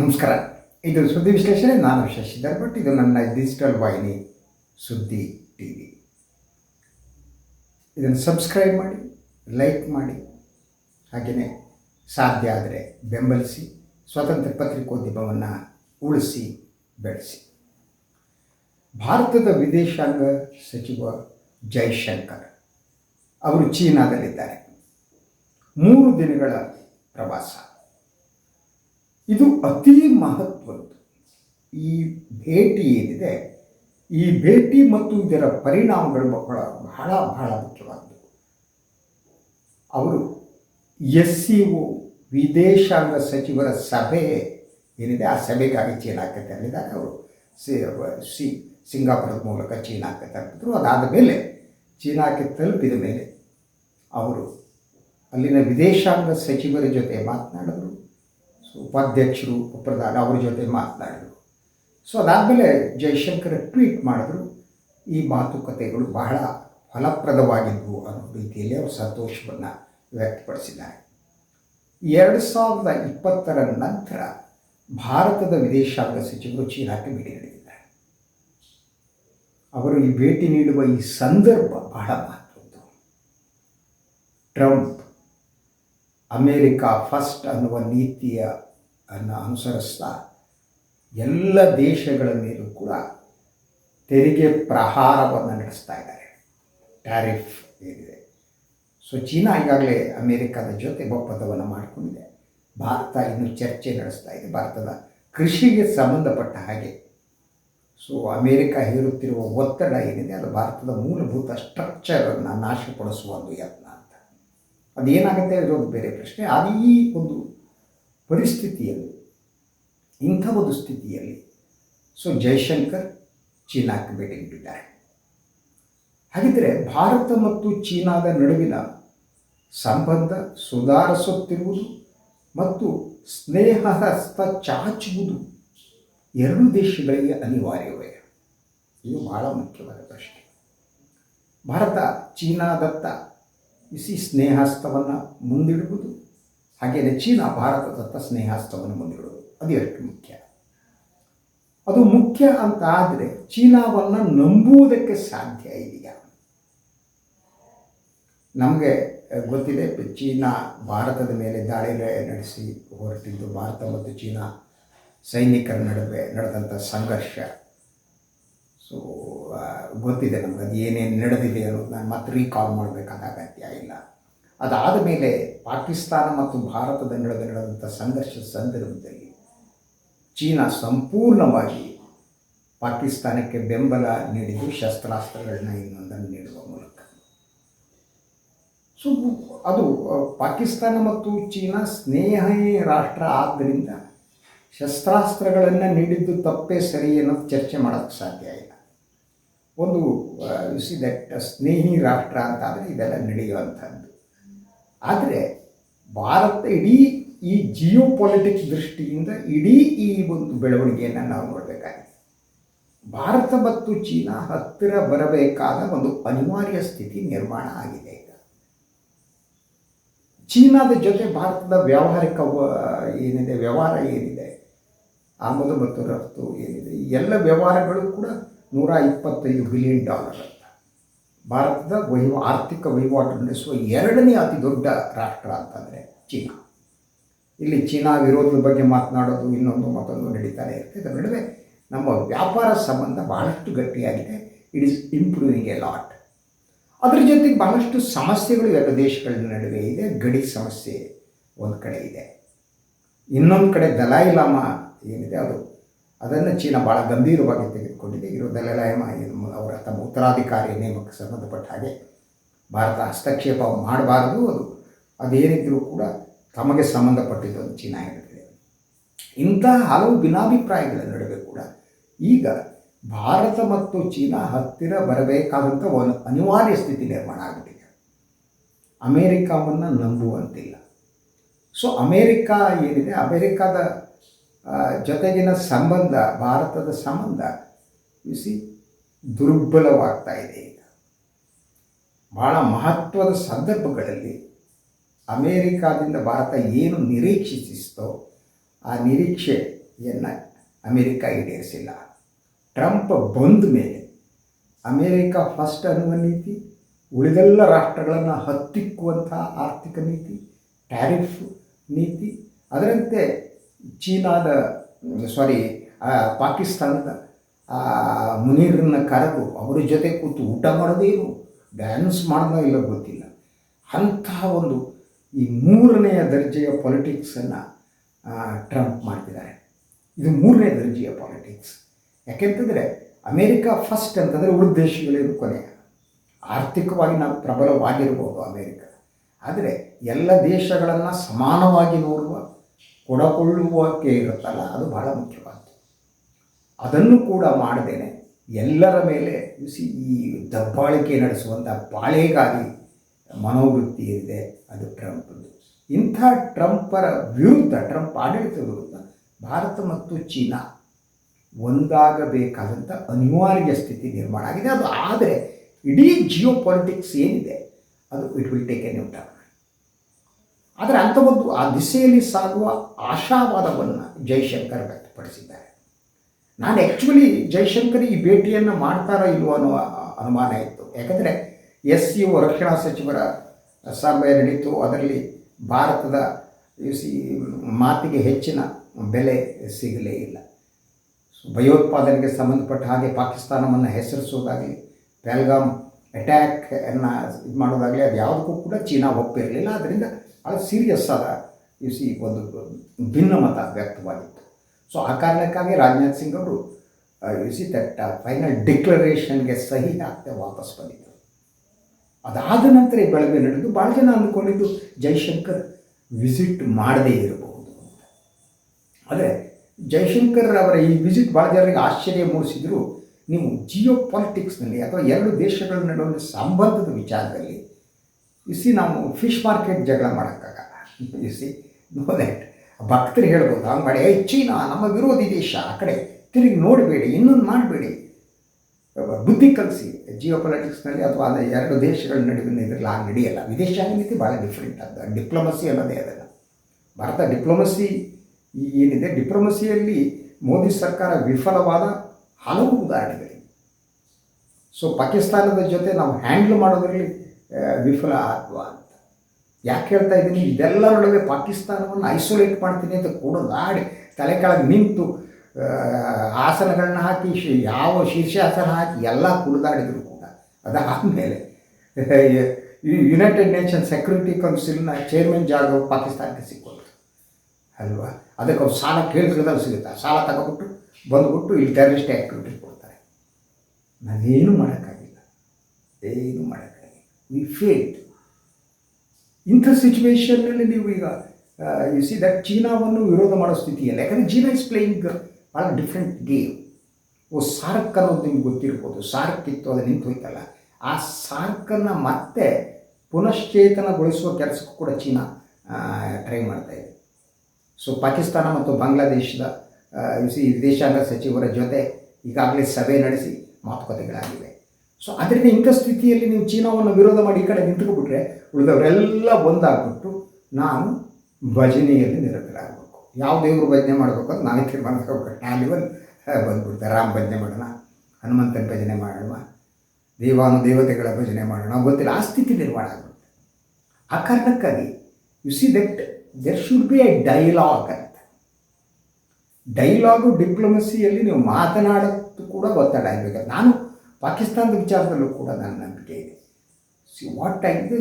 ನಮಸ್ಕಾರ. ಇದು ಸುದ್ದಿ ವಿಶ್ಲೇಷಣೆ. ನಾನು ಶಶಿಧರ್ ಭಟ್ ಇದು ನನ್ನ ಡಿಜಿಟಲ್ ವಾಹಿನಿ ಸುದ್ದಿ ಟಿ ವಿ ಇದನ್ನು ಸಬ್ಸ್ಕ್ರೈಬ್ ಮಾಡಿ ಲೈಕ್ ಮಾಡಿ. ಹಾಗೆಯೇ ಸಾಧ್ಯ ಆದರೆ ಬೆಂಬಲಿಸಿ ಸ್ವತಂತ್ರ ಪತ್ರಿಕೋದ್ಯಮವನ್ನು ಉಳಿಸಿ, ಬೆಳೆಸಿ. ಭಾರತದ ವಿದೇಶಾಂಗ ಸಚಿವ ಜೈಶಂಕರ್ ಅವರು ಚೀನಾದಲ್ಲಿದ್ದಾರೆ. ಮೂರು ದಿನಗಳ ಪ್ರವಾಸ. ಇದು ಅತಿ ಮಹತ್ವದ್ದು. ಈ ಭೇಟಿ ಏನಿದೆ, ಈ ಭೇಟಿ ಮತ್ತು ಇದರ ಪರಿಣಾಮಗಳು ಬಹಳ ಬಹಳ ಬಹಳ ಮುಖ್ಯವಾದದ್ದು ಅವರು ಎಸ್ ಸಿ ಒ ವಿದೇಶಾಂಗ ಸಚಿವರ ಸಭೆ ಏನಿದೆ, ಆ ಸಭೆಗಾಗಿ ಚೀನಾಕ್ಕೆ ತೆರಳಿದ್ದಾರೆ ಅವರು ಸಿ ಸಿಂಗಾಪುರದ ಮೂಲಕ ಚೀನಾಕ್ಕೆ ತಲುಪಿದ್ರು ಅದಾದ ಮೇಲೆ ಚೀನಾಕ್ಕೆ ತಲುಪಿದ ಮೇಲೆ ಅವರು ಅಲ್ಲಿನ ವಿದೇಶಾಂಗ ಸಚಿವರ ಜೊತೆ ಮಾತನಾಡಿದ್ರು. ಉಪಾಧ್ಯಕ್ಷರು, ಪ್ರಧಾನ ಅವ್ರ ಜೊತೆ ಮಾತನಾಡಿದರು. ಸೊ ಅದಾದಮೇಲೆ ಜೈಶಂಕರ್ ಟ್ವೀಟ್ ಮಾಡಿದ್ರು, ಈ ಮಾತುಕತೆಗಳು ಬಹಳ ಫಲಪ್ರದವಾಗಿದ್ವು ಅನ್ನೋ ರೀತಿಯಲ್ಲಿ ಅವರು ಸಂತೋಷವನ್ನು ವ್ಯಕ್ತಪಡಿಸಿದ್ದಾರೆ. ಎರಡು ಸಾವಿರದ ಇಪ್ಪತ್ತರ ನಂತರ ಭಾರತದ ವಿದೇಶಾಂಗ ಸಚಿವರು ಚೀನಾಕ್ಕೆ ಭೇಟಿ ನೀಡಿದ್ದಾರೆ. ಅವರು ಈ ಭೇಟಿ ನೀಡುವ ಈ ಸಂದರ್ಭ ಬಹಳ ಮಹತ್ವದ್ದು. ಟ್ರಂಪ್ ಅಮೇರಿಕಾ ಫಸ್ಟ್ ಅನ್ನುವ ನೀತಿಯ ಅನ್ನು ಅನುಸರಿಸ್ತಾ ಎಲ್ಲ ದೇಶಗಳ ಮೇಲೂ ಕೂಡ ತೆರಿಗೆ ಪ್ರಹಾರವನ್ನು ನಡೆಸ್ತಾ ಇದ್ದಾರೆ. ಟ್ಯಾರಿಫ್ ಏನಿದೆ. ಸೊ ಚೀನಾ ಈಗಾಗಲೇ ಅಮೇರಿಕಾದ ಜೊತೆ ಒಪ್ಪಂದವನ್ನು ಮಾಡಿಕೊಂಡಿದೆ. ಭಾರತ ಇನ್ನು ಚರ್ಚೆ ನಡೆಸ್ತಾ ಇದೆ. ಭಾರತದ ಕೃಷಿಗೆ ಸಂಬಂಧಪಟ್ಟ ಹಾಗೆ. ಸೊ ಅಮೇರಿಕಾ ಹೇರುತ್ತಿರುವ ಒತ್ತಡ ಏನಿದೆ, ಅದು ಭಾರತದ ಮೂಲಭೂತ ಸ್ಟ್ರಕ್ಚರನ್ನು ನಾಶಪಡಿಸುವ ಒಂದು ಯತ್ನ. ಅದೇನಾಗುತ್ತೆ ಇರೋದು ಬೇರೆ ಪ್ರಶ್ನೆ. ಅದು ಈ ಒಂದು ಪರಿಸ್ಥಿತಿಯಲ್ಲಿ, ಇಂಥ ಒಂದು ಸ್ಥಿತಿಯಲ್ಲಿ, ಸೊ ಜೈಶಂಕರ್ ಚೀನಾಕ್ಕೆ ಭೇಟಿ ನೀಡಿದ್ದಾರೆ. ಹಾಗಿದ್ದರೆ ಭಾರತ ಮತ್ತು ಚೀನಾದ ನಡುವಿನ ಸಂಬಂಧ ಸುಧಾರಿಸುತ್ತಿರುವುದು ಮತ್ತು ಸ್ನೇಹ ಹಸ್ತ ಚಾಚುವುದು ಎರಡು ದೇಶಗಳಿಗೆ ಅನಿವಾರ್ಯವೇ? ಇದು ಬಹಳ ಮುಖ್ಯವಾದ ಪ್ರಶ್ನೆ. ಭಾರತ, ಚೀನಾದತ್ತ ಬಿಸಿ ಸ್ನೇಹಾಸ್ತವನ್ನು ಮುಂದಿಡುವುದು. ಹಾಗೆಯೇ ಚೀನಾ ಭಾರತದತ್ತ ಸ್ನೇಹಾಸ್ತವನ್ನು ಮುಂದಿಡುವುದು. ಅದು ಎಷ್ಟು ಮುಖ್ಯ. ಅದು ಮುಖ್ಯ ಅಂತ ಆದರೆ ಚೀನಾವನ್ನು ನಂಬುವುದಕ್ಕೆ ಸಾಧ್ಯ ಇದೆಯಾ ನಮಗೆ ಗೊತ್ತಿದೆ ಚೀನಾ ಭಾರತದ ಮೇಲೆ ದಾಳಿ ನಡೆಸಿ ಹೊರಟಿದ್ದು ಭಾರತ ಮತ್ತು ಚೀನಾ ಸೈನಿಕರ ನಡುವೆ ನಡೆದಂಥ ಸಂಘರ್ಷ. ಸೊ ಗೊತ್ತಿದೆ ನಮ್ಗೆ ಅದು ಏನೇನು ನಡೆದಿದೆ ಅನ್ನೋದು ನಾನು ಮತ್ತೆ ರೀಕಾಲ್ ಮಾಡಬೇಕಾದ ಅಗತ್ಯ ಇಲ್ಲ. ಅದಾದ ಮೇಲೆ ಪಾಕಿಸ್ತಾನ ಮತ್ತು ಭಾರತದ ನಡುವೆ ನಡೆದಂಥ ಸಂಘರ್ಷ ಸಂದರ್ಭದಲ್ಲಿ ಚೀನಾ ಸಂಪೂರ್ಣವಾಗಿ ಪಾಕಿಸ್ತಾನಕ್ಕೆ ಬೆಂಬಲ ನೀಡಿದ್ದು ಶಸ್ತ್ರಾಸ್ತ್ರಗಳನ್ನ ಇನ್ನೊಂದನ್ನು ನೀಡುವ ಮೂಲಕ. ಸೊ ಅದು ಪಾಕಿಸ್ತಾನ ಮತ್ತು ಚೀನಾ ಸ್ನೇಹಿ ರಾಷ್ಟ್ರ ಆದ್ದರಿಂದ ಶಸ್ತ್ರಾಸ್ತ್ರಗಳನ್ನು ನೀಡಿದ್ದು ತಪ್ಪೇ ಸರಿ ಅನ್ನೋದು ಚರ್ಚೆ ಮಾಡೋಕ್ಕೆ ಸಾಧ್ಯ ಇಲ್ಲ. ಒಂದು ಸಿ ದಟ್ ಸ್ನೇಹಿ ರಾಷ್ಟ್ರ ಅಂತಾದರೆ ಇದೆಲ್ಲ ನಡೆಯುವಂಥದ್ದು. ಆದರೆ ಭಾರತ ಇಡೀ ಈ ಜಿಯೋ ಪಾಲಿಟಿಕ್ಸ್ ದೃಷ್ಟಿಯಿಂದ ಇಡೀ ಈ ಒಂದು ಬೆಳವಣಿಗೆಯನ್ನು ನಾವು ನೋಡಬೇಕಾಗಿದೆ. ಭಾರತ ಮತ್ತು ಚೀನಾ ಹತ್ತಿರ ಬರಬೇಕಾದ ಒಂದು ಅನಿವಾರ್ಯ ಸ್ಥಿತಿ ನಿರ್ಮಾಣ ಆಗಿದೆ ಈಗ. ಚೀನಾದ ಜೊತೆ ಭಾರತದ ವ್ಯಾವಹಾರಿಕ ಏನಿದೆ, ವ್ಯವಹಾರ ಏನಿದೆ? ಆಮದು ಮತ್ತು ರಫ್ತು ಏನಿದೆ? ಎಲ್ಲ ವ್ಯವಹಾರಗಳು ಕೂಡ ನೂರ ಇಪ್ಪತ್ತೈದು ಬಿಲಿಯನ್ ಡಾಲರ್ ಅಂತ. ಭಾರತದ ವಹಿವ, ಆರ್ಥಿಕ ವಹಿವಾಟು ನಡೆಸುವ ಎರಡನೇ ಅತಿ ದೊಡ್ಡ ರಾಷ್ಟ್ರ ಅಂತಂದರೆ ಚೀನಾ. ಇಲ್ಲಿ ಚೀನಾ ವಿರೋಧದ ಬಗ್ಗೆ ಮಾತನಾಡೋದು, ಇನ್ನೊಂದು ಮತ್ತೊಂದು ನಡೀತಾನೆ ಇರುತ್ತೆ ಇದರ ನಡುವೆ ನಮ್ಮ ವ್ಯಾಪಾರ ಸಂಬಂಧ ಬಹಳಷ್ಟು ಗಟ್ಟಿಯಾಗಿದೆ. It is improving a lot ಅದರ ಜೊತೆಗೆ ಬಹಳಷ್ಟು ಸಮಸ್ಯೆಗಳು ಎರಡು ದೇಶಗಳ ನಡುವೆ ಇದೆ. ಗಡಿ ಸಮಸ್ಯೆ ಒಂದು ಕಡೆ ಇದೆ. ಇನ್ನೊಂದು ಕಡೆ ದಲಾಯಿ ಲಾಮಾ ಏನಿದೆ ಅದು ಅದನ್ನು ಚೀನಾ ಭಾಳ ಗಂಭೀರವಾಗಿ ತೆಗೆದುಕೊಂಡಿದೆ. ಇರೋ ದಲೈಲಾಮ ಅವರ ತಮ್ಮ ಉತ್ತರಾಧಿಕಾರಿ ನೇಮಕ್ಕೆ ಸಂಬಂಧಪಟ್ಟ ಹಾಗೆ ಭಾರತ ಹಸ್ತಕ್ಷೇಪ ಮಾಡಬಾರದು ಅದು. ಅದೇನಿದ್ರೂ ಕೂಡ ತಮಗೆ ಸಂಬಂಧಪಟ್ಟಿದ್ದು ಚೀನಾ ಹೇಳ್ತಿದೆ ಇಂತಹ ಹಲವು ಭಿನ್ನಾಭಿಪ್ರಾಯಗಳ ನಡುವೆ ಕೂಡ ಈಗ ಭಾರತ ಮತ್ತು ಚೀನಾ ಹತ್ತಿರ ಬರಬೇಕಾದಂಥ ಒಂದು ಅನಿವಾರ್ಯ ಸ್ಥಿತಿ ನಿರ್ಮಾಣ ಆಗಿಬಿಟ್ಟಿದೆ. ಅಮೇರಿಕಾವನ್ನು ನಂಬುವಂತಿಲ್ಲ. ಸೊ ಅಮೇರಿಕಾ ಏನಿದೆ? ಅಮೇರಿಕಾದ ಜೊತೆಗಿನ ಸಂಬಂಧ, ಭಾರತದ ಸಂಬಂಧ ಬಿಸಿ ದುರ್ಬಲವಾಗ್ತಾ ಇದೆ ಈಗ. ಭಾಳ ಮಹತ್ವದ ಸಂದರ್ಭಗಳಲ್ಲಿ ಅಮೇರಿಕಾದಿಂದ ಭಾರತ ಏನು ನಿರೀಕ್ಷಿಸಿಸ್ತೋ ಆ ನಿರೀಕ್ಷೆಯನ್ನು ಅಮೇರಿಕ ಈಡೇರಿಸಿಲ್ಲ. ಟ್ರಂಪ್ ಬಂದ ಮೇಲೆ ಅಮೇರಿಕ ಫಸ್ಟ್ ಅನ್ನುವ ನೀತಿ, ಉಳಿದೆಲ್ಲ ರಾಷ್ಟ್ರಗಳನ್ನು ಹತ್ತಿಕ್ಕುವಂಥ ಆರ್ಥಿಕ ನೀತಿ ಟ್ಯಾರಿಫ್ ನೀತಿ, ಅದರಂತೆ ಚೀನಾದ ಸಾರಿ ಪಾಕಿಸ್ತಾನದ ಮುನೀರನ್ನ ಕರೆದು ಅವರ ಜೊತೆ ಕೂತು ಊಟ ಮಾಡೋದೇನು ಡ್ಯಾನ್ಸ್ ಮಾಡೋದೋ ಇಲ್ಲ ಗೊತ್ತಿಲ್ಲ. ಅಂತಹ ಒಂದು ಈ ಮೂರನೆಯ ದರ್ಜೆಯ ಪಾಲಿಟಿಕ್ಸನ್ನು ಟ್ರಂಪ್ ಮಾಡ್ತಿದ್ದಾರೆ. ಇದು ಮೂರನೇ ದರ್ಜೆಯ ಪಾಲಿಟಿಕ್ಸ್ ಯಾಕೆಂತಂದರೆ ಅಮೇರಿಕ ಫಸ್ಟ್ ಅಂತಂದರೆ ಉಳಿದ ದೇಶಗಳೇನು ಕೊನೆ. ಆರ್ಥಿಕವಾಗಿ ನಾವು ಪ್ರಬಲವಾಗಿರ್ಬೋದು ಅಮೇರಿಕ. ಆದರೆ ಎಲ್ಲ ದೇಶಗಳನ್ನು ಸಮಾನವಾಗಿ ನೋಡುವ ಕೊಡಕೊಳ್ಳುವಕ್ಕೆ ಇರುತ್ತಲ್ಲ, ಅದು ಬಹಳ ಮುಖ್ಯವಾದ್ದು. ಅದನ್ನು ಕೂಡ ಮಾಡದೇನೆ ಎಲ್ಲರ ಮೇಲೆ ಸಿ ಈ ದಬ್ಬಾಳಿಕೆ ನಡೆಸುವಂಥ ಪಾಳೆಗಾಗಿ ಮನೋವೃತ್ತಿ ಇದೆ, ಅದು ಟ್ರಂಪ್ದು. ಇಂಥ ಟ್ರಂಪರ ವಿರುದ್ಧ, ಟ್ರಂಪ್ ಆಡಳಿತದ ವಿರುದ್ಧ ಭಾರತ ಮತ್ತು ಚೀನಾ ಒಂದಾಗಬೇಕಾದಂಥ ಅನಿವಾರ್ಯ ಸ್ಥಿತಿ ನಿರ್ಮಾಣ ಆಗಿದೆ. ಅದು ಆದರೆ ಇಡೀ ಜಿಯೋ ಪಾಲಿಟಿಕ್ಸ್ ಏನಿದೆ, ಅದು it will take a new turn ಆದರೆ ಅಂಥ ಒಂದು ಆ ದಿಸೆಯಲ್ಲಿ ಸಾಗುವ ಆಶಾವಾದವನ್ನು ಜೈಶಂಕರ್ ವ್ಯಕ್ತಪಡಿಸಿದ್ದಾರೆ. ನಾನು ಆ್ಯಕ್ಚುಲಿ ಜೈಶಂಕರ್ ಈ ಭೇಟಿಯನ್ನು ಮಾಡ್ತಾರೋ ಇಲ್ವೋ ಅನ್ನೋ ಅನುಮಾನ ಇತ್ತು. ಯಾಕಂದರೆ ಎಸ್ ಸಿ ಒ ರಕ್ಷಣಾ ಸಚಿವರ ಸಭೆ ನಡೀತು. ಅದರಲ್ಲಿ ಭಾರತದ ಸಿ ಮಾತಿಗೆ ಹೆಚ್ಚಿನ ಬೆಲೆ ಸಿಗಲೇ ಇಲ್ಲ. ಭಯೋತ್ಪಾದನೆಗೆ ಸಂಬಂಧಪಟ್ಟ ಹಾಗೆ ಪಾಕಿಸ್ತಾನವನ್ನು ಹೆಸರಿಸೋದಾಗಲಿ ಪೆಲ್ಗಾಮ್ ಅಟ್ಯಾಕ್ ಅನ್ನು ಇದು ಮಾಡೋದಾಗಲಿ ಅದು ಯಾವುದಕ್ಕೂ ಕೂಡ ಚೀನಾ ಒಪ್ಪಿರಲಿಲ್ಲ. ಅದರಿಂದ ಭಾಳ ಸೀರಿಯಸ್ ಆದ ಯು ಸಿ ಒಂದು ಭಿನ್ನ ಮತ ವ್ಯಕ್ತವಾಗಿತ್ತು. ಸೊ ಆ ಕಾರಣಕ್ಕಾಗಿ ರಾಜನಾಥ್ ಸಿಂಗ್ ಅವರು ಯು ಸಿ ದಟ್ ಫೈನಲ್ ಡಿಕ್ಲರೇಷನ್ಗೆ ಸಹಿ ಹಾಕ್ತೇ ವಾಪಸ್ ಬಂದಿದ್ದರು ಅದಾದ ನಂತರ ಈ ಬೆಳಗ್ಗೆ ನಡೆದು ಭಾಳ ಜನ ಅಂದ್ಕೊಂಡಿದ್ದು, ಜೈಶಂಕರ್ ವಿಸಿಟ್ ಮಾಡದೇ ಇರಬಹುದು ಅಂತ. ಆದರೆ, ಜೈಶಂಕರ್ ಅವರ ಈ ವಿಸಿಟ್ ಭಾಳ ಜನರಿಗೆ ಆಶ್ಚರ್ಯ ಮೂಡಿಸಿದ್ರು. ನೀವು ಜಿಯೋ ಪಾಲಿಟಿಕ್ಸ್ನಲ್ಲಿ ಅಥವಾ ಎರಡು ದೇಶಗಳ ನಡುವಿನ ಸಂಬಂಧದ ವಿಚಾರದಲ್ಲಿ ಇಸಿ ನಾವು ಫಿಶ್ ಮಾರ್ಕೆಟ್ ಜಗಳ ಮಾಡೋಕ್ಕಾಗಲ್ಲ ಇಸಿ ನೋ ದ್ಯಾಟ್ ಭಕ್ತರು ಹೇಳ್ಬೋದು, ಹಂಗೆ ಮಾಡಿ, ಏ, ಚೀನಾ, ನಮ್ಮ ವಿರೋಧಿ ದೇಶ, ಆ ಕಡೆ ತಿರುಗಿ ನೋಡಬೇಡಿ, ಇನ್ನೊಂದು ಮಾಡಬೇಡಿ. ಬುದ್ಧಿ ಕಲಿಸಿ ಜಿಯೋ ಪೊಲಿಟಿಕ್ಸ್ನಲ್ಲಿ ಅಥವಾ ಅದು ಎರಡು ದೇಶಗಳ ನಡುವಿನ ಇದರಲ್ಲಿ ಆ ನಡೆಯಲ್ಲ. ವಿದೇಶಾಂಗ ನೀತಿ ಭಾಳ ಡಿಫ್ರೆಂಟ್ ಅದು. ಡಿಪ್ಲೊಮಸಿ ಅನ್ನೋದೇ ಅದಲ್ಲ. ಭಾರತ ಡಿಪ್ಲೊಮಸಿ ಏನಿದೆ? ಡಿಪ್ಲೊಮಸಿಯಲ್ಲಿ ಮೋದಿ ಸರ್ಕಾರ ವಿಫಲವಾದ ಹಲವು ಉದಾಹರಣೆಗಳಿವೆ. ಸೊ ಪಾಕಿಸ್ತಾನದ ಜೊತೆ ನಾವು ಹ್ಯಾಂಡ್ಲ್ ಮಾಡೋದ್ರಲ್ಲಿ ವಿಫಲ ಆದ್ವ ಅಂತ. ಯಾಕೆ ಹೇಳ್ತಾ ಇದ್ದೀನಿ? ಇದೆಲ್ಲರೊಳಗೆ ಪಾಕಿಸ್ತಾನವನ್ನು ಐಸೋಲೇಟ್ ಮಾಡ್ತೀನಿ ಅಂತ ಕೂಡದಾಡಿ ತಲೆ ಕೆಳಗೆ ನಿಂತು ಆಸನಗಳನ್ನ ಹಾಕಿ, ಶಿ, ಯಾವ ಶೀರ್ಷಾಸನ ಹಾಕಿ ಎಲ್ಲ ಕುಡಿದಾಡಿದ್ರು ಕೂಡ. ಅದಾದಮೇಲೆ ಯುನೈಟೆಡ್ ನೇಷನ್ ಸೆಕ್ಯೂರಿಟಿ ಕೌನ್ಸಿಲ್ನ ಚೇರ್ಮನ್ ಜಾಗ ಪಾಕಿಸ್ತಾನಕ್ಕೆ ಸಿಕ್ಕೋದು ಅಲ್ವಾ? ಅದಕ್ಕೆ ಅವ್ರು ಸಾಲ ಕೇಳಿದ್ರೆ ಸಿಗುತ್ತೆ. ಸಾಲ ತಗೊಬಿಟ್ಟು ಬಂದುಬಿಟ್ಟು ಇಲ್ಲಿ ಟೆರರಿಸ್ಟ್ ಆ್ಯಕ್ಟಿವಿಟಿ ಕೊಡ್ತಾರೆ. ನಾವೇನು ಮಾಡೋಕ್ಕಾಗಿಲ್ಲ. ಏನು ಮಾಡೋಕ್ಕಾಗಿಲ್ಲ. ವಿ ಫೇಟ್ ಇಂಥ ಸಿಚುವೇಶನ್ನಲ್ಲಿ ನೀವು ಈಗ ಯು ಸಿ ದಟ್ ಚೀನಾವನ್ನು ವಿರೋಧ ಮಾಡೋ ಸ್ಥಿತಿಯಲ್ಲ, ಯಾಕಂದರೆ ಚೀನಾ ಇಸ್ ಪ್ಲೇಯಿಂಗ್ ಭಾಳ ಡಿಫ್ರೆಂಟ್ ಗೇಮ್ ಓ, ಸಾರ್ಕ್ ಅನ್ನೋದು ನಿಮ್ಗೆ ಗೊತ್ತಿರ್ಬೋದು. ಸಾರ್ಕ್ ಇತ್ತು, ಅದು ನಿಂತು ಹೋಯ್ತಲ್ಲ. ಆ ಸಾರ್ಕನ್ನು ಮತ್ತೆ ಪುನಶ್ಚೇತನಗೊಳಿಸುವ ಕೆಲಸಕ್ಕೂ ಕೂಡ ಚೀನಾ ಟ್ರೈ ಮಾಡ್ತಾ ಇದೆ. ಸೊ ಪಾಕಿಸ್ತಾನ ಮತ್ತು ಬಾಂಗ್ಲಾದೇಶದ ಯು ಸಿ ವಿದೇಶಾಂಗ ಸಚಿವರ ಜೊತೆ ಈಗಾಗಲೇ ಸಭೆ ನಡೆಸಿ ಮಾತುಕತೆಗಳಾಗಿವೆ. ಸೊ ಅದರಿಂದ ಇಂಥ ಸ್ಥಿತಿಯಲ್ಲಿ ನೀವು ಚೀನಾವನ್ನು ವಿರೋಧ ಮಾಡಿ ಈ ಕಡೆ ನಿಂತ್ಕೊಬಿಟ್ರೆ ಉಳಿದವರೆಲ್ಲ ಒಂದಾಗ್ಬಿಟ್ಟು ನಾನು ಭಜನೆಯಲ್ಲಿ ನಿರತರಾಗಬೇಕು. ಯಾವ ದೇವರು ಭಜನೆ ಮಾಡಬೇಕು ಅಂತ ನಾನೇ ತೀರ್ಮಾನ ತಗೋಬೇಕು. ಲೆವೆಲ್ ಬಂದ್ಬಿಡ್ತಾರೆ ರಾಮ ಭಜನೆ ಮಾಡೋಣ, ಹನುಮಂತನ ಭಜನೆ ಮಾಡೋಣ, ದೇವಾನು ದೇವತೆಗಳ ಭಜನೆ ಮಾಡೋಣ. ಗೊತ್ತಿಲ್ಲ, ಆ ಸ್ಥಿತಿ ನಿರ್ಮಾಣ ಆಗ್ಬಿಡುತ್ತೆ ಆ ಕಾರಣಕ್ಕಾಗಿ you see that there should be a dialogue ಅಂತ. ಡೈಲಾಗು ಡಿಪ್ಲೊಮಸಿಯಲ್ಲಿ ನೀವು ಮಾತನಾಡೋದು ಕೂಡ ಒತ್ತಡ ಆಗಬೇಕು ನಾನು ಪಾಕಿಸ್ತಾನದ ವಿಚಾರದಲ್ಲೂ ಕೂಡ ನನ್ನ ನಂಬಿಕೆ ಇದೆ. ಸಿ ವಾಟ್ ಆಗಿದೆ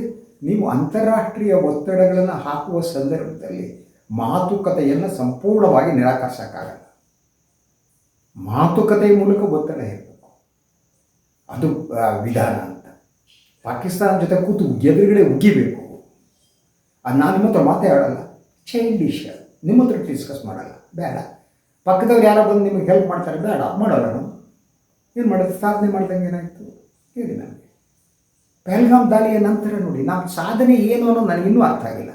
ನೀವು ಅಂತಾರಾಷ್ಟ್ರೀಯ ಒತ್ತಡಗಳನ್ನು ಹಾಕುವ ಸಂದರ್ಭದಲ್ಲಿ ಮಾತುಕತೆಯನ್ನು ಸಂಪೂರ್ಣವಾಗಿ ನಿರಾಕರಿಸೋಕ್ಕಾಗಲ್ಲ. ಮಾತುಕತೆಯ ಮೂಲಕ ಒತ್ತಡ ಹೇಳ್ಬೇಕು ಅದು ವಿಧಾನ ಅಂತ. ಪಾಕಿಸ್ತಾನ ಜೊತೆ ಕೂತು ಎದುರುಗಡೆ ಉಗಿಬೇಕು ಅದು ನಾನು ನಿಮ್ಮ ಹತ್ರ ಮಾತಾಡಲ್ಲ. ಚೈಲ್ಡಿಶ್ ನಿಮ್ಮ ಹತ್ರ ಡಿಸ್ಕಸ್ ಮಾಡಲ್ಲ. ಬೇಡ. ಪಕ್ಕದವ್ರು ಯಾರೋ ಬಂದು ನಿಮಗೆ ಹೆಲ್ಪ್ ಮಾಡ್ತಾರೆ, ಬೇಡ. ಮಾಡೋಲ್ಲ ನಾವು. ಏನು ಮಾಡೋದು ಸಾಧನೆ ಮಾಡ್ದಂಗೆ ಏನಾಯಿತು? ಹೇಳಿ ನನಗೆ. ಪಹಲ್ಗಾಮ್ ದಾಳಿಯ ನಂತರ ನೋಡಿ ನಾವು ಸಾಧನೆ ಏನು ಅನ್ನೋದು ನನಗಿನ್ನೂ ಅರ್ಥ ಆಗಿಲ್ಲ.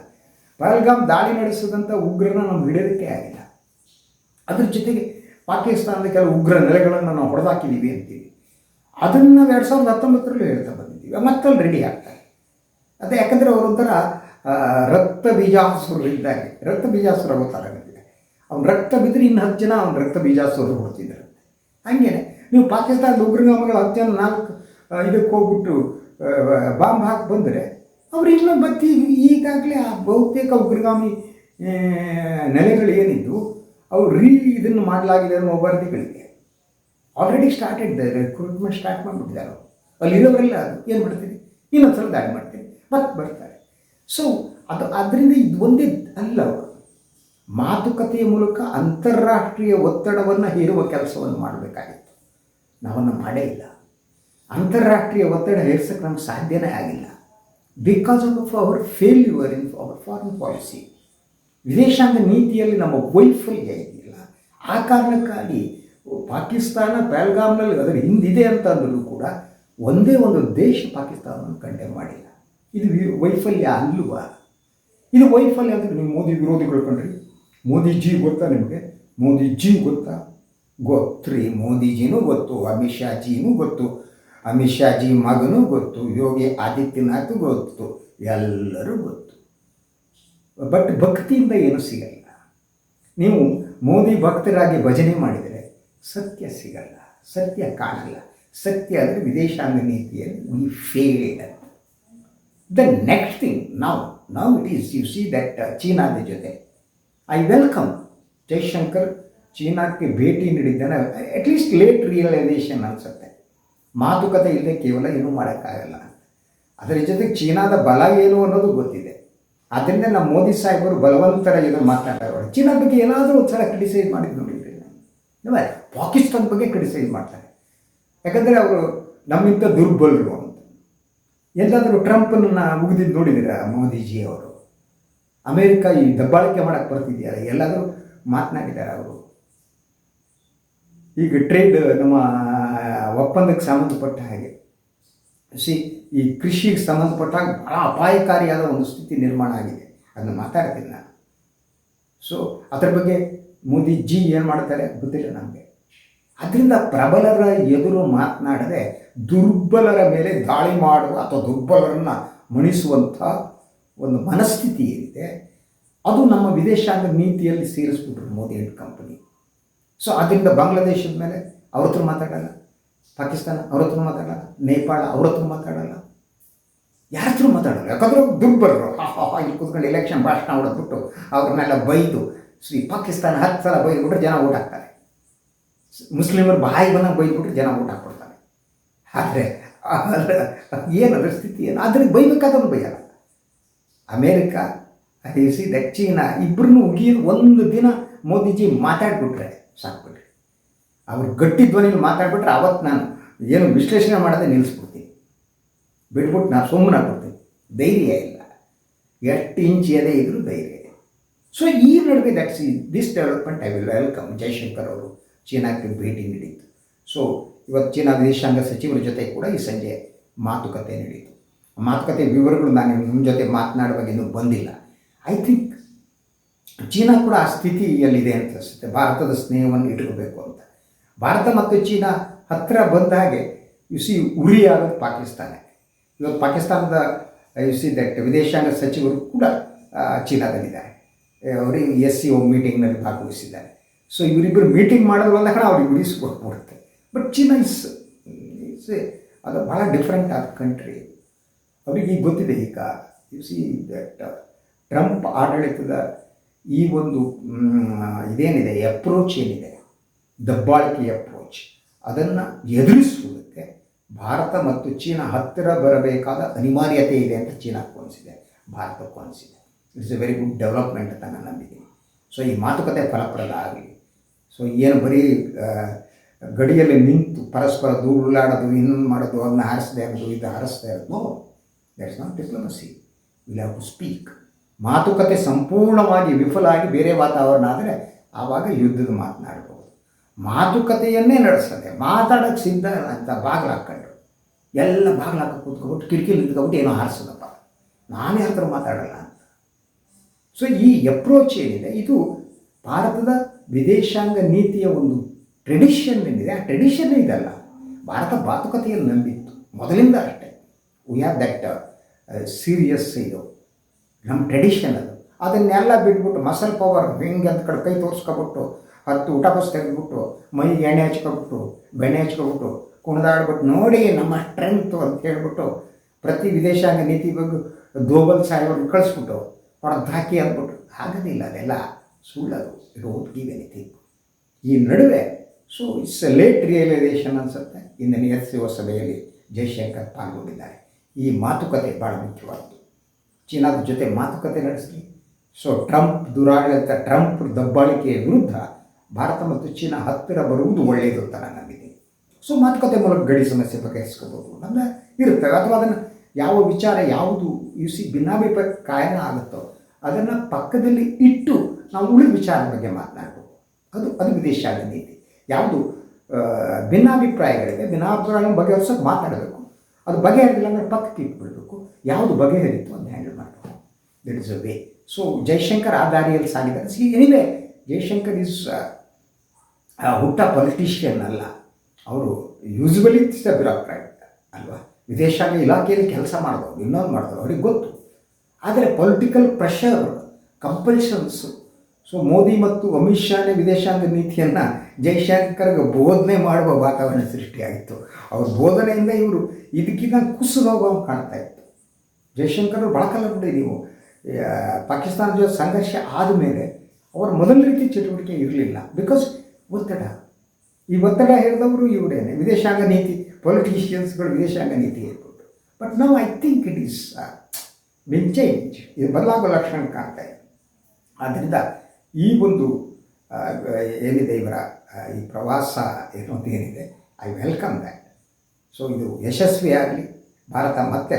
ಪಹಲ್ಗಾಮ್ ದಾಳಿ ನಡೆಸಿದಂಥ ಉಗ್ರನ ನಾವು ಹಿಡಿಯೋದಕ್ಕೆ ಆಗಿಲ್ಲ. ಅದ್ರ ಜೊತೆಗೆ ಪಾಕಿಸ್ತಾನದ ಕೆಲವು ಉಗ್ರ ನೆಲೆಗಳನ್ನು ನಾವು ಹೊಡೆದಾಕಿದ್ದೀವಿ ಅಂತೀವಿ. ಅದನ್ನು ನಾವು ಎರಡು ಸಾವಿರದ ಹತ್ತೊಂಬತ್ತರಲ್ಲಿ ಹೇಳ್ತಾ ಬಂದಿದ್ದೀವಿ. ಮತ್ತಲ್ಲಿ ರೆಡಿ ಆಗ್ತಾರೆ ಅದೇ ಯಾಕಂದರೆ ಅವರೊಂಥರ ರಕ್ತ ಬೀಜಾಸುರ ಇದ್ದಾಗೆ ರಕ್ತ ಬೀಜಾಸುರ ಗೊತ್ತಲ್ಲ ಅವ್ನು ರಕ್ತ ಬಿದ್ದರೆ ಇನ್ನು ಹತ್ತು ಜನ ಅವ್ನು ರಕ್ತ ಬೀಜಾಸುರರು ಹೊಡ್ತಿದ್ದಾರೆ ಹಂಗೇನೆ. ನೀವು ಪಾಕಿಸ್ತಾನದ ಉಗ್ರಗಾಮಿಗಳ ಹತ್ತು ಜನ ನಾಲ್ಕು ಇದಕ್ಕೆ ಹೋಗ್ಬಿಟ್ಟು ಬಾಂಬ್ ಹಾಕಿ ಬಂದರೆ ಅವ್ರು ಇಲ್ಲ, ಮತ್ತೆ ಈಗಾಗಲೇ ಆ ಬಹುತೇಕ ಉಗ್ರಗಾಮಿ ನೆಲೆಗಳು ಏನಿದ್ದು, ಅವ್ರು ರೀ ಇದನ್ನು ಮಾಡಲಾಗಿದೆ ಅನ್ನೋ ವರದಿಗಳಿಗೆ. ಆಲ್ರೆಡಿ ಸ್ಟಾರ್ಟ್ ಇದ್ದಾರೆ ರಿಕ್ರೂಟ್ಮೆಂಟ್ ಸ್ಟಾರ್ಟ್ ಮಾಡಿಬಿಟ್ಟಿದ್ದಾರೆ ಅಲ್ಲಿರೋರೆಲ್ಲ ಏನು ಮಾಡ್ತೀರಿ? ಇನ್ನೊಂದು ಸಲ ದಾಳಿ ಮಾಡ್ತೀನಿ ಮತ್ತೆ ಬರ್ತಾರೆ. ಸೊ ಅದು, ಅದರಿಂದ ಇದು ಒಂದೇ ಅಲ್ಲ ಮಾತುಕತೆಯ ಮೂಲಕ ಅಂತಾರಾಷ್ಟ್ರೀಯ ಒತ್ತಡವನ್ನು ಹೇರುವ ಕೆಲಸವನ್ನು ಮಾಡಬೇಕಾಗಿತ್ತು. ನಾವನ್ನು ಮಾಡೇ ಇಲ್ಲ. ಅಂತಾರಾಷ್ಟ್ರೀಯ ಒತ್ತಡ ಹೇರ್ಸಕ್ಕೆ ನಮ್ಗೆ ಸಾಧ್ಯನೇ ಆಗಿಲ್ಲ. Because of our failure in our foreign policy ವಿದೇಶಾಂಗ ನೀತಿಯಲ್ಲಿ ನಮ್ಮ ವೈಫಲ್ಯ ಇದೆಯಲ್ಲ. ಆ ಕಾರಣಕ್ಕಾಗಿ ಪಾಕಿಸ್ತಾನ ಬೆಲ್ಗಾಮ್ನಲ್ಲಿ ಅದರ ಹಿಂದಿದೆ ಅಂತ ಅಂದರೂ ಕೂಡ ಒಂದೇ ಒಂದು ದೇಶ ಪಾಕಿಸ್ತಾನವನ್ನು ಕಂಡೆ ಮಾಡಿಲ್ಲ. ಇದು ವೈಫಲ್ಯ ಅಲ್ಲುವ ಇದು ವೈಫಲ್ಯ ಅಂತ ನೀವು ಮೋದಿ ವಿರೋಧಿಗಳು ಕಂಡ್ರಿ? ಮೋದಿಜಿ ಗೊತ್ತಾ ನಿಮಗೆ? ಮೋದಿಜಿ ಗೊತ್ತಾ? ಗೊತ್ತ್ರಿ, ಮೋದಿಜಿನೂ ಗೊತ್ತು, ಅಮಿತ್ ಶಾಜಿನೂ ಗೊತ್ತು, ಅಮಿತ್ ಶಾಜಿ ಮಗನೂ ಗೊತ್ತು, ಯೋಗಿ ಆದಿತ್ಯನಾಥ್ ಗೊತ್ತು, ಎಲ್ಲರೂ ಗೊತ್ತು. ಬಟ್ ಭಕ್ತಿಯಿಂದ ಏನು ಸಿಗಲ್ಲ. ನೀವು ಮೋದಿ ಭಕ್ತರಾಗಿ ಭಜನೆ ಮಾಡಿದರೆ ಸತ್ಯ ಸಿಗಲ್ಲ, ಸತ್ಯ ಕಾಣಲ್ಲ. ಸತ್ಯ ಅಂದರೆ ವಿದೇಶಾಂಗ ನೀತಿಯಲ್ಲಿ we failed the next thing ನಾವು ನಾವು it is you see that ಚೀನಾದ ಜೊತೆ. ಐ ವೆಲ್ಕಮ್ ಜೈಶಂಕರ್ ಚೀನಾಕ್ಕೆ ಭೇಟಿ ನೀಡಿದ್ದಾನೆ ಅಟ್ಲೀಸ್ಟ್ ಲೇಟ್ ರಿಯಲೈಸೇಷನ್ ಅನಿಸುತ್ತೆ. ಮಾತುಕತೆ ಇಲ್ಲದೆ ಕೇವಲ ಏನೂ ಮಾಡೋಕ್ಕಾಗಲ್ಲ. ಅದರ ಜೊತೆಗೆ ಚೀನಾದ ಬಲ ಏನು ಅನ್ನೋದು ಗೊತ್ತಿದೆ. ಅದರಿಂದ ನಮ್ಮ ಮೋದಿ ಸಾಹೇಬರು ಬಲವಂತರ ಇದನ್ನು ಮಾತನಾಡೋರು ಚೀನಾ ಬಗ್ಗೆ ಏನಾದರೂ ಒಂದು ಸಲ ಕ್ರಿಟಿಸೈಸ್ ಮಾಡಿದ್ದು ನೋಡಿದ್ರಿ ನಾನು. ಪಾಕಿಸ್ತಾನ ಬಗ್ಗೆ ಕ್ರಿಟಿಸೈಸ್ ಮಾಡ್ತಾರೆ. ಯಾಕಂದರೆ ಅವರು ನಮ್ಮಿಂತ ದುರ್ಬಲರು ಅಂತ. ಎಲ್ಲಾದರೂ ಟ್ರಂಪನ್ನು ಮುಗಿದಿದ್ದು ನೋಡಿದ್ದೀರಾ ಮೋದಿಜಿ ಅವರು? ಅಮೇರಿಕ ಈ ದಬ್ಬಾಳಿಕೆ ಮಾಡೋಕ್ಕೆ ಬರ್ತಿದೆಯಲ್ಲ ಎಲ್ಲಾದರೂ ಮಾತನಾಡಿದ್ದಾರೆ ಅವರು? ಈಗ ಟ್ರೇಡ್ ನಮ್ಮ ಒಪ್ಪಂದಕ್ಕೆ ಸಂಬಂಧಪಟ್ಟ ಹಾಗೆ. ಸಿ ಈ ಕೃಷಿಗೆ ಸಂಬಂಧಪಟ್ಟಾಗ ಭಾಳ ಅಪಾಯಕಾರಿಯಾದ ಒಂದು ಸ್ಥಿತಿ ನಿರ್ಮಾಣ ಆಗಿದೆ. ಅದನ್ನು ಮಾತಾಡ್ತೀನಿ ನಾನು. ಸೊ ಅದರ ಬಗ್ಗೆ ಮೋದಿ ಜಿ ಏನು ಮಾಡ್ತಾರೆ ಗೊತ್ತಿಲ್ಲ ನಮಗೆ. ಅದರಿಂದ ಪ್ರಬಲರ ಎದುರು ಮಾತನಾಡದೆ ದುರ್ಬಲರ ಮೇಲೆ ದಾಳಿ ಮಾಡುವ ಅಥವಾ ದುರ್ಬಲರನ್ನು ಮಣಿಸುವಂಥ ಒಂದು ಮನಸ್ಥಿತಿ ಏನಿದೆ, ಅದು ನಮ್ಮ ವಿದೇಶಾಂಗ ನೀತಿಯಲ್ಲಿ ಸೇರಿಸ್ಬಿಟ್ರು ಮೋದಿ ಅಂಡ್ ಕಂಪನಿ ಸೊ ಅದರಿಂದ ಬಾಂಗ್ಲಾದೇಶದ ಮೇಲೆ ಅವ್ರ ಹತ್ರ ಮಾತಾಡಲ್ಲ, ಪಾಕಿಸ್ತಾನ ಅವ್ರ ಹತ್ರ ಮಾತಾಡಲ್ಲ, ನೇಪಾಳ ಅವ್ರ ಹತ್ರ ಮಾತಾಡಲ್ಲ. ಯಾರ ಹತ್ರ ಮಾತಾಡಲ್ಲ? ಯಾಕಂದ್ರೆ ದುರ್ಬಲರು ಇಲ್ಲಿ ಕೂತ್ಕೊಂಡು ಎಲೆಕ್ಷನ್ ಭಾಷಣ ಹೊಡೆದ್ಬಿಟ್ಟು ಅವ್ರನ್ನೆಲ್ಲ ಬೈದು, ಶ್ರೀ ಪಾಕಿಸ್ತಾನ ಹತ್ತು ಸಲ ಬೈದ್ಬಿಟ್ರೆ ಜನ ಓಟ್ ಹಾಕ್ತಾರೆ. ಮುಸ್ಲಿಮರು ಬಾಯಿ ಬಂದಾಗ ಬೈದ್ಬಿಟ್ರೆ ಜನ ಓಟ್ ಹಾಕ್ಬಿಡ್ತಾರೆ ಆದರೆ ಏನು ಸ್ಥಿತಿ ಏನು? ಅದ್ರಿಗೆ ಬೈಬೇಕಾದ್ರೂ ಬೈಯಲ್ಲ. ಅಮೇರಿಕ ಸಿ, ದಕ್ಷಿಣ ಇಬ್ಬರನ್ನು ಉಗಿಯೋದು ಒಂದು ದಿನ ಮೋದಿಜಿ ಮಾತಾಡ್ಬಿಟ್ರೆ ಸಾಕ್ಬಿಟ್ರೆ ಅವ್ರು ಗಟ್ಟಿ ಧ್ವನಿಲಿ ಮಾತಾಡ್ಬಿಟ್ರೆ ಅವತ್ತು ನಾನು ಏನು ವಿಶ್ಲೇಷಣೆ ಮಾಡೋದೇ ನಿಲ್ಲಿಸ್ಬಿಡ್ತೀನಿ ಬಿಟ್ಬಿಟ್ಟು ನಾನು ಸುಮ್ಮನೆ ಆಗ್ಬಿಡ್ತೀನಿ. ಧೈರ್ಯ ಇಲ್ಲ. ಎಷ್ಟು ಇಂಚ್ ಎದೆ ಇದ್ರೂ ಧೈರ್ಯ ಇದೆ. ಸೊ ಈ ನಡುವೆ that's this development I will welcome Jaishankar ಅವರು ಚೀನಾಕ್ಕೆ ಭೇಟಿ ನೀಡಿತ್ತು ಸೊ ಇವತ್ತು ಚೀನಾ ವಿದೇಶಾಂಗ ಸಚಿವರ ಜೊತೆ ಕೂಡ ಈ ಸಂಜೆ ಮಾತುಕತೆ ನಡೆಯಿತು ಮಾತುಕತೆ ವಿವರಗಳು ನಾನು ನಿಮ್ಮ ಜೊತೆ ಮಾತನಾಡುವಾಗ ಇನ್ನೂ ಬಂದಿಲ್ಲ. ಐ ಥಿಂಕ್ ಚೀನಾ ಕೂಡ ಆ ಸ್ಥಿತಿಯಲ್ಲಿದೆ ಅಂತ ಅನಿಸುತ್ತೆ. ಭಾರತದ ಸ್ನೇಹವನ್ನು ಇಟ್ಕೋಬೇಕು ಅಂತ. ಭಾರತ ಮತ್ತು ಚೀನಾ ಹತ್ತಿರ ಬಂದ ಹಾಗೆ ಯು ಸಿ ಉರಿ ಆಗೋದು ಪಾಕಿಸ್ತಾನ. ಇವತ್ತು ಪಾಕಿಸ್ತಾನದ ಯು ಸಿ ದಟ್ ವಿದೇಶಾಂಗ ಸಚಿವರು ಕೂಡ ಚೀನಾದಲ್ಲಿದ್ದಾರೆ. ಅವರಿಗೆ ಎಸ್ ಸಿ ಒ ಮೀಟಿಂಗ್ನಲ್ಲಿ ಭಾಗವಹಿಸಿದ್ದಾರೆ. ಸೊ ಇವರಿಬ್ಬರು ಮೀಟಿಂಗ್ ಮಾಡೋದು ಅಂದಾಗ ಅವ್ರಿಗೆ ಉಳಿಸ್ಕೊಟ್ಬಿಡುತ್ತೆ ಬಟ್ ಚೀನಾ ಇಸ್ ಇಸ್ ಅದು ಭಾಳ ಡಿಫ್ರೆಂಟ್ ಆದ ಕಂಟ್ರಿ ಅವ್ರಿಗೆ ಈಗ ಗೊತ್ತಿದೆ ಈಗ. ಯು ಸಿ ದಟ್ ಟ್ರಂಪ್ ಆಡಳಿತದ ಈ ಒಂದು ಇದೇನಿದೆ ಅಪ್ರೋಚ್ ಏನಿದೆ? ದಬ್ಬಾಳಿಕೆ ಅಪ್ರೋಚ್ ಅದನ್ನು ಎದುರಿಸುವುದಕ್ಕೆ ಭಾರತ ಮತ್ತು ಚೀನಾ ಹತ್ತಿರ ಬರಬೇಕಾದ ಅನಿವಾರ್ಯತೆ ಇದೆ ಅಂತ ಚೀನಾಕ್ಕೂ ಅನಿಸಿದೆ ಭಾರತಕ್ಕೂ ಅನಿಸಿದೆ it's a very good development ಅಂತ ನಾನು ನಂಬಿದ್ದೀನಿ. ಸೊ ಈ ಮಾತುಕತೆ ಫಲಪ್ರದ ಆಗಲಿ ಸೊ ಏನು ಬರೀ ಗಡಿಯಲ್ಲಿ ನಿಂತು ಪರಸ್ಪರ ದೂರಲಾಡೋದು ಇನ್ನೊಂದು ಮಾಡೋದು, ಅದನ್ನ ಹಾರಿಸದೆ ಇರೋದು, ಇದು ಹಾರಿಸದೇ ಇರೋದು. That's not diplomacy will have to speak ಮಾತುಕತೆ ಸಂಪೂರ್ಣವಾಗಿ ವಿಫಲ ಬೇರೆ ವಾತಾವರಣ ಆದರೆ ಆವಾಗ ಯುದ್ಧದ ಮಾತನಾಡ್ಬೋದು ಮಾತುಕತೆಯನ್ನೇ ನಡೆಸದೆ ಮಾತಾಡೋಕ್ಕೆ ಸಿದ್ಧ ಅಂತ ಬಾಗಿಲು ಹಾಕ್ಕೊಂಡು ಎಲ್ಲ ಬಾಗಿಲು ಹಾಕಿ ಕೂತ್ಕೊಬಿಟ್ಟು ಕಿಟಕಿಲಿ ನಿಂತ್ಕೊಬಿಟ್ಟು ಏನೋ ಹಾರಿಸೋದಪ್ಪ. ನಾನು ಹತ್ರ ಮಾತಾಡಲ್ಲ ಅಂತ. ಸೊ ಈ ಅಪ್ರೋಚ್ ಏನಿದೆ? ಇದು ಭಾರತದ ವಿದೇಶಾಂಗ ನೀತಿಯ ಒಂದು ಟ್ರೆಡಿಷನ್ ಏನಿದೆ? ಆ ಟ್ರೆಡಿಷನ್ ಇದಲ್ಲ. ಭಾರತ ಮಾತುಕತೆಯನ್ನು ನಂಬಿತ್ತು. ಮೊದಲಿಂದ ಅಷ್ಟೇ. ವಿ ಹ್ಯಾವ್ ದಟ್ ಸೀರಿಯಸ್ ಇದು. ನಮ್ಮ ಟ್ರೆಡಿಷನ್ ಅದು. ಅದನ್ನೆಲ್ಲ ಬಿಟ್ಬಿಟ್ಟು ಮಸಲ್ ಪವರ್ ಹಿಂಗೆ ಅಂತ ಕಡೆ ಕೈ ತೋರಿಸ್ಕೊಬಿಟ್ಟು, ಹತ್ತು ಊಟ ಬಸ್ ತೆಗೆದ್ಬಿಟ್ಟು, ಮೈಗೆ ಎಣ್ಣೆ ಹಚ್ಕೊಬಿಟ್ಟು, ಬೆಣ್ಣೆ ಹಚ್ಕೊಬಿಟ್ಟು, ಕುಣಿದಾಡ್ಬಿಟ್ಟು ನೋಡಿ ನಮ್ಮ ಸ್ಟ್ರೆಂತು ಅಂತ ಹೇಳ್ಬಿಟ್ಟು ಪ್ರತಿ ವಿದೇಶಾಂಗ ನೀತಿ ಬಗ್ಗೆ ಗ್ಲೋಬಲ್ ಸಾಹೇಬ್ರನ್ನ ಕಳಿಸ್ಬಿಟ್ಟು ಹೊಡೆದು ಹಾಕಿ ಅಂದ್ಬಿಟ್ಟು. ಆಗೋದಿಲ್ಲ ಅದೆಲ್ಲ ಸುಳ್ಳದು. ಇದು ಗಿವ್ ಎನಿಥಿಂಗ್ ಈ ನಡುವೆ ಸೊ ಇಟ್ಸ್ ಲೇಟ್ ರಿಯಲೈಸೇಷನ್ ಅನಿಸುತ್ತೆ. ಇಂದಿನ ಎಸ್ ಸಭೆಯಲ್ಲಿ ಜೈಶಂಕರ್ ಪಾಲ್ಗೊಂಡಿದ್ದಾರೆ. ಈ ಮಾತುಕತೆ ಭಾಳ ಮುಖ್ಯವಾದ್ದು ಚೀನಾದ ಜೊತೆ ಮಾತುಕತೆ ನಡೆಸಲಿ ಸೊ ಟ್ರಂಪ್ ದುರಾಡಳಿತ ಟ್ರಂಪ್ ದಬ್ಬಾಳಿಕೆಯ ವಿರುದ್ಧ ಭಾರತ ಮತ್ತು ಚೀನಾ ಹತ್ತಿರ ಬರುವುದು ಒಳ್ಳೆಯದು ಅಂತ ನಾನು ನಂಬಿದ್ದೀನಿ ಸೊ ಮಾತುಕತೆ ಮೂಲಕ ಗಡಿ ಸಮಸ್ಯೆ ಬಗೆಹರಿಸ್ಕೋಬೋದು ನಮ್ಮ ಇರುತ್ತೆ. ಅಥವಾ ಅದನ್ನು ಯಾವ ವಿಚಾರ, ಯಾವುದು ಯು ಸಿ ಭಿನ್ನಾಭಿಪ್ರಾಯ ಕಾಯನ ಆಗುತ್ತೋ ಅದನ್ನು ಪಕ್ಕದಲ್ಲಿ ಇಟ್ಟು ನಾವು ಉಳಿದ ವಿಚಾರದ ಬಗ್ಗೆ ಮಾತನಾಡಬೇಕು ಅದು ಅದು ವಿದೇಶಾಂಗ ನೀತಿ. ಯಾವುದು ಭಿನ್ನಾಭಿಪ್ರಾಯಗಳಿದೆ ಭಿನ್ನಾಭಿಪ್ರಾಯಗಳಿವೆ ಭಿನ್ನಾಭಿಪ್ರಾಯ ಬಗೆಹರಿಸೋಕೆ ಮಾತಾಡಬೇಕು. ಅದು ಬಗೆಹರಿದಿಲ್ಲ ಅಂದರೆ ಪಕ್ಕಕ್ಕೆ ಇಟ್ಬಿಡಬೇಕು. ಯಾವುದು ಬಗೆಹರಿತು ಅಂತ that is a way so Jaishankar ಆ ದಾರಿಯಲ್ಲಿ ಸಾಗಿದ್ದಾರೆ. ಸಿ ಎನಿವೆ ಜೈಶಂಕರ್ ಇಸ್ ಹುಟ್ಟ ಪೊಲಿಟಿಷಿಯನ್ ಅಲ್ಲ. ಅವರು ಯೂಸ್ವಲಿ ಇಟ್ಸ್ ಬ್ಯೂರೋಕ್ರಾಟ್ ಅಲ್ವಾ? ವಿದೇಶಾಂಗ ಇಲಾಖೆಯಲ್ಲಿ ಕೆಲಸ ಮಾಡಿದವರು, ಇನ್ನೊಂದು ಮಾಡಿದವರು, ಅವ್ರಿಗೆ ಗೊತ್ತು. ಆದರೆ political pressure compulsions so Modi ಮತ್ತು ಅಮಿತ್ ಶಾನೇ ವಿದೇಶಾಂಗ ನೀತಿಯನ್ನು ಜೈಶಂಕರ್ಗೆ ಬೋಧನೆ ಮಾಡುವ ವಾತಾವರಣ ಸೃಷ್ಟಿಯಾಯಿತು ಅವ್ರ ಬೋಧನೆಯಿಂದ ಇವರು ಇದಕ್ಕಿಂತ ಕುಸಿದೋಗೋ ಕಾಣ್ತಾ ಇತ್ತು. ಜೈಶಂಕರ್ ಬಳಕಲ್ಲ ಬಿಡಿ ನೀವು. ಪಾಕಿಸ್ತಾನ ಜೊತೆ ಸಂಘರ್ಷ ಆದಮೇಲೆ ಅವರ ಮೊದಲ ರೀತಿ ಚಟುವಟಿಕೆ ಇರಲಿಲ್ಲ. ಬಿಕಾಸ್ ಒತ್ತಡ. ಈ ಒತ್ತಡ ಹೇಳಿದವರು ಇವರೇನೆ. ವಿದೇಶಾಂಗ ನೀತಿ ಪೊಲಿಟಿಷಿಯನ್ಸ್ಗಳು ವಿದೇಶಾಂಗ ನೀತಿ ಹೇಳ್ಬಿಟ್ಟು ಬಟ್ ನಾವು I think it is been change ಇದು ಬದಲಾಗುವ ಲಕ್ಷಣ ಕಾಣ್ತಾ ಇದೆ. ಆದ್ದರಿಂದ ಈ ಒಂದು ಏನಿದೆ ಇವರ ಈ ಪ್ರವಾಸ ಏನೋ ಏನಿದೆ ಐ ವೆಲ್ಕಮ್ ದ್ಯಾಟ್ ಸೊ ಇದು ಯಶಸ್ವಿಯಾಗಲಿ. ಭಾರತ ಮತ್ತೆ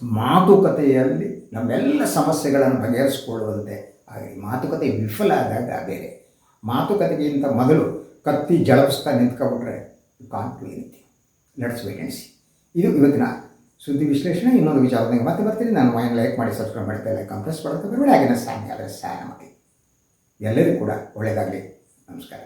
ಮಾತುಕತೆಯಲ್ಲಿ ನಮ್ಮೆಲ್ಲ ಸಮಸ್ಯೆಗಳನ್ನು ಬಗೆಹರಿಸಿಕೊಳ್ಳುವಂತೆ ಆಗಲಿ ಮಾತುಕತೆ ವಿಫಲ ಆದಾಗ ಬೇರೆ. ಮಾತುಕತೆಗಿಂತ ಮೊದಲು ಕತ್ತಿ ಜಳಪಿಸ್ತಾ ನಿಂತ್ಕೊಬಿಟ್ರೆ ಕಾಂಟ್ ಟು ಎನಿಥಿಂಗ್ ಲೆಟ್ಸ್ ಇದು ಇವತ್ತಿನ ಸುದ್ದಿ ವಿಶ್ಲೇಷಣೆ. ಇನ್ನೊಂದು ವಿಚಾರದಾಗ ಮತ್ತೆ ಬರ್ತೀನಿ. ನಾನು ಮೈನ್ ಲೈಕ್ ಮಾಡಿ ಸಬ್ಸ್ಕ್ರೈಬ್ ಮಾಡ್ತಾ ಲೈಕ್ ಕಂಪ್ರೆಸ್ ಮಾಡ್ತಾ ಬರಬೇಡಿ ಆಗಿನ ಸ್ಯಾನ್ ಆದರೆ ಸಹಾಯ ಮಾಡಿ ಎಲ್ಲರಿಗೂ ಕೂಡ ಒಳ್ಳೆಯದಾಗಲಿ. ನಮಸ್ಕಾರ.